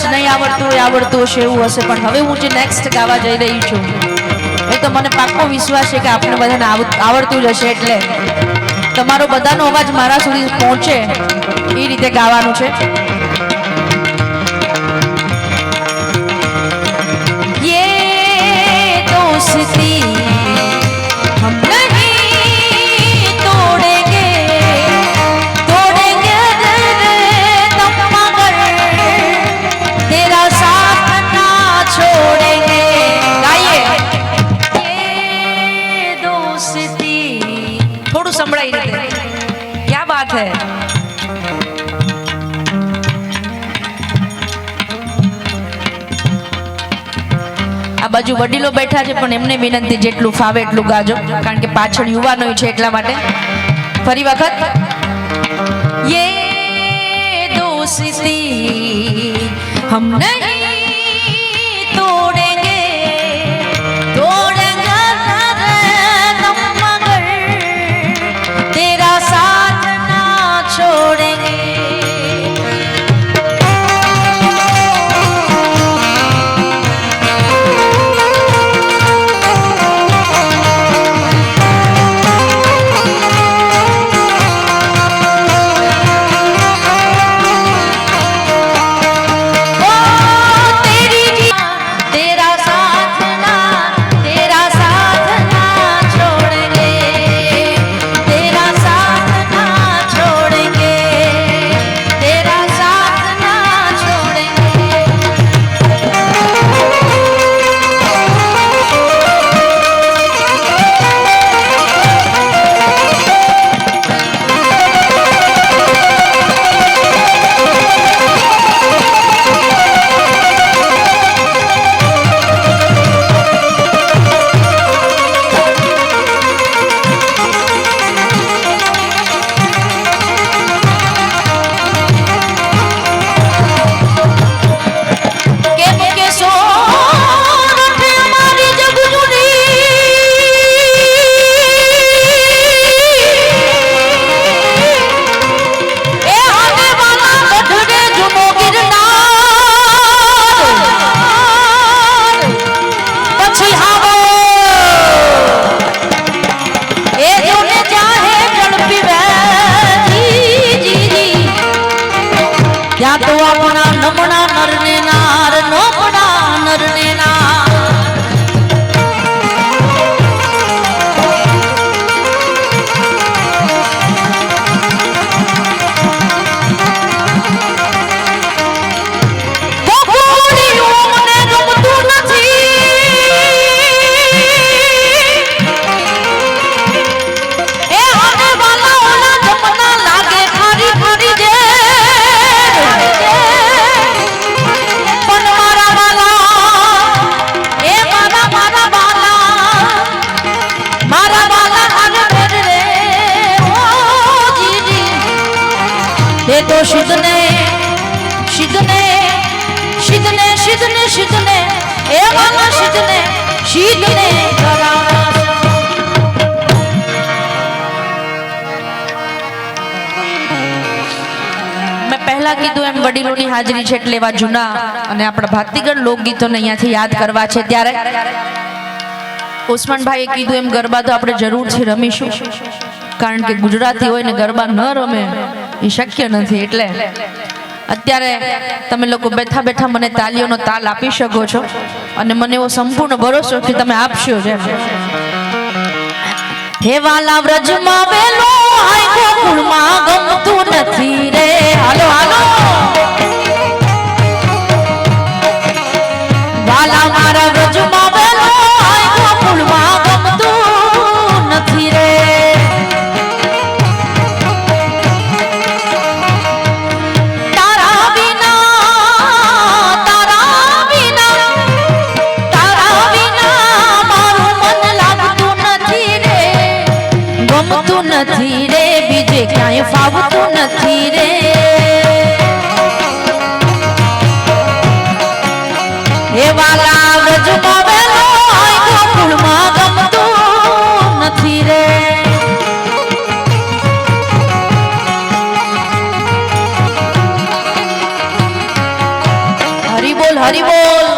કદાચ નહીં આવડતું હોય આવડતું હશે, એવું હશે. પણ હવે હું જે નેક્સ્ટ ગાવા જઈ રહી છું, એ તો મને પાક્કો વિશ્વાસ છે કે આપણે બધાને આવડતું જ હશે એટલે. તમારો બધાનો અવાજ મારા સુધી પહોંચે એ રીતે ગાવાનું છે. દોસ્તી બાજુ વડીલો બેઠા છે, પણ એમને વિનંતી જેટલું ફાવે એટલું ગાજો, કારણ કે પાછળ યુવાનો છે એટલા માટે. ફરી વખત. હમ નહીં મેં પહેલા કીધું એમ વડીલોની હાજરી છે એટલે એવા જૂના અને આપણા ભાતીગળ લોકગીતોને અહીંયાથી યાદ કરવા છે ત્યારે ઉસ્માનભાઈએ કીધું એમ, ગરબા તો આપણે જરૂરથી રમીશું. કારણ કે ગુજરાતી હોય ને ગરબા ન રમે એ શક્ય નથી. એટલે અત્યારે તમે લોકો બેઠા બેઠા મને તાલીઓનો તાલ આપી શકો છો. અને મને એવો સંપૂર્ણ ભરોસો કે તમે આપશો જ એમ. હે વાલા વ્રજમાં વેલો આય ગોકુળમાં ગમતું નથી રે હાલો હાલો ફાવતું નથી રે. હે વાલા વજમાં વેલો ગોકુળમાં ગમતું નથી રે. Haribol Haribol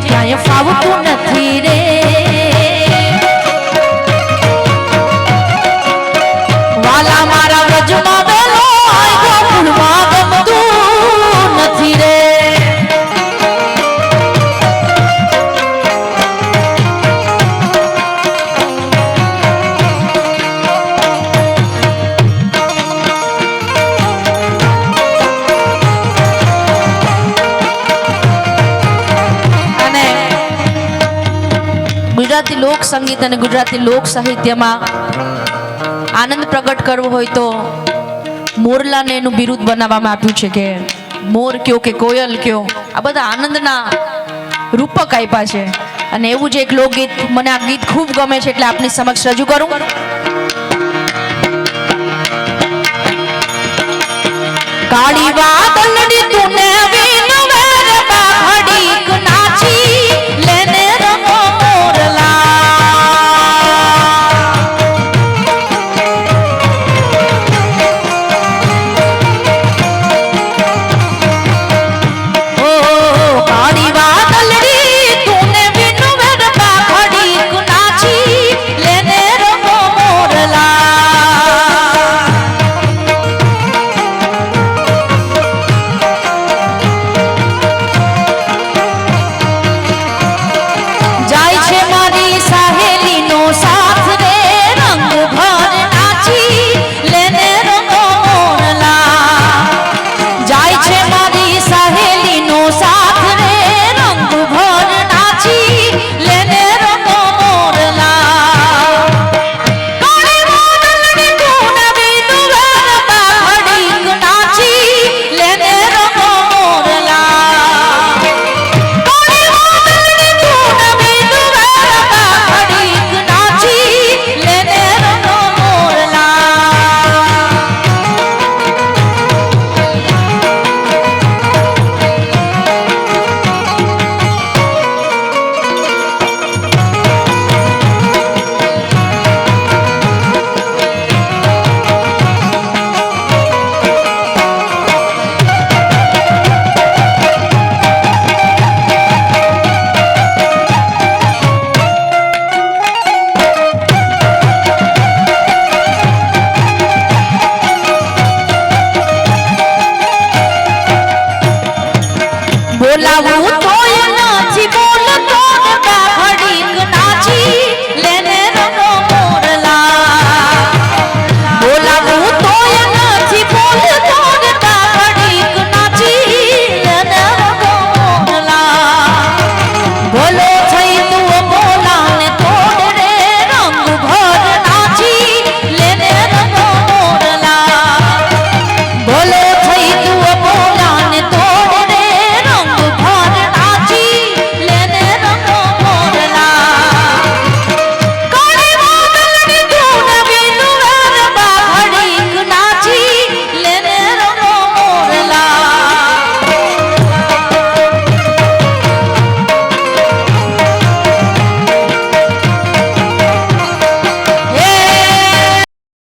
can you follow Gujarati લોક સંગીત અને ગુજરાતી લોક સાહિત્યમાં આનંદ પ્રગટ કરવો હોય તો મોરલાને એનું બિરુદ બનાવવામાં આપ્યું છે કે મોર કયો કે કોયલ કયો. આ બધા આનંદના રૂપક આપ્યા છે. અને એવું જ એક લોકગીત મને આ ગીત ખૂબ ગમે છે એટલે આપની સમક્ષ રજૂ કરું. કાળી ভোলা